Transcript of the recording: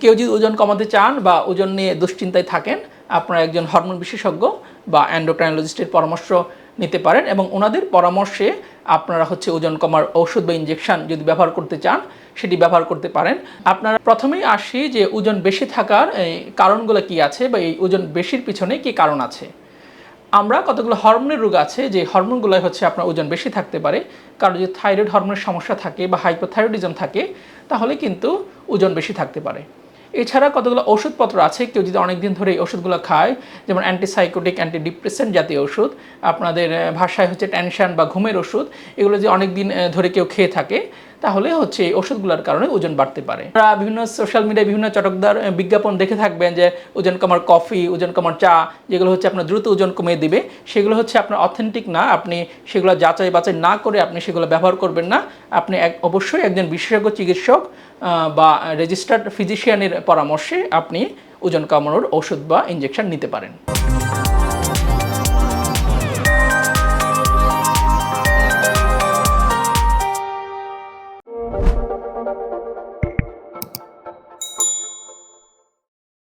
কেউ যদি ওজন কমাতে চান বা ওজন নিয়ে দুশ্চিন্তায় থাকেন আপনারা একজন হরমোন বিশেষজ্ঞ বা অ্যান্ডোক্রাইনোলজিস্টের পরামর্শ নিতে পারেন এবং ওনাদের পরামর্শে আপনারা হচ্ছে ওজন কমার ওষুধ বা ইঞ্জেকশন যদি ব্যবহার করতে চান সেটি ব্যবহার করতে পারেন। আপনারা প্রথমেই আসি যে ওজন বেশি থাকার এই, কারণগুলো কি আছে বা এই ওজন বেশির পিছনে কি কারণ আছে। আমরা কতগুলো হরমোনের রোগ আছে যে হরমোনগুলো হচ্ছে আপনার ওজন বেশি থাকতে পারে। কারণ যদি থাইরয়েড হরমোনের সমস্যা থাকে বা হাইপোথাইরয়েডিজম থাকে তাহলে কিন্তু ওজন বেশি থাকতে পারে। এছাড়া কতগুলো ওষুধপত্র আছে? কেউ যদি অনেকদিন ধরে এই ওষুধগুলো খায়, যেমন অ্যান্টিসাইকোটিক অ্যান্টি ডিপ্রেসেন্ট জাতীয় ওষুধ আপনাদের ভাষায় হচ্ছে টেনশন বা ঘুমের ওষুধ, এগুলো যদি অনেকদিন ধরে কেউ খেয়ে থাকে তাহলে হচ্ছে এই ওষুধগুলোর কারণে ওজন বাড়তে পারে। আপনারা বিভিন্ন সোশ্যাল মিডিয়ায় বিভিন্ন চটকদার বিজ্ঞাপন দেখে থাকবেন যে ওজন কমার কফি ওজন কমার চা, যেগুলো হচ্ছে আপনার দ্রুত ওজন কমিয়ে দিবে, সেগুলো হচ্ছে আপনার অথেন্টিক না, আপনি সেগুলো যাচাই বাছাই না করে আপনি সেগুলো ব্যবহার করবেন না। আপনি এক, অবশ্যই একজন বিশেষজ্ঞ চিকিৎসক বা রেজিস্টার্ড ফিজিশিয়ানের পরামর্শে আপনি ওজন কমানোর ওষুধ বা ইঞ্জেকশন নিতে পারেন।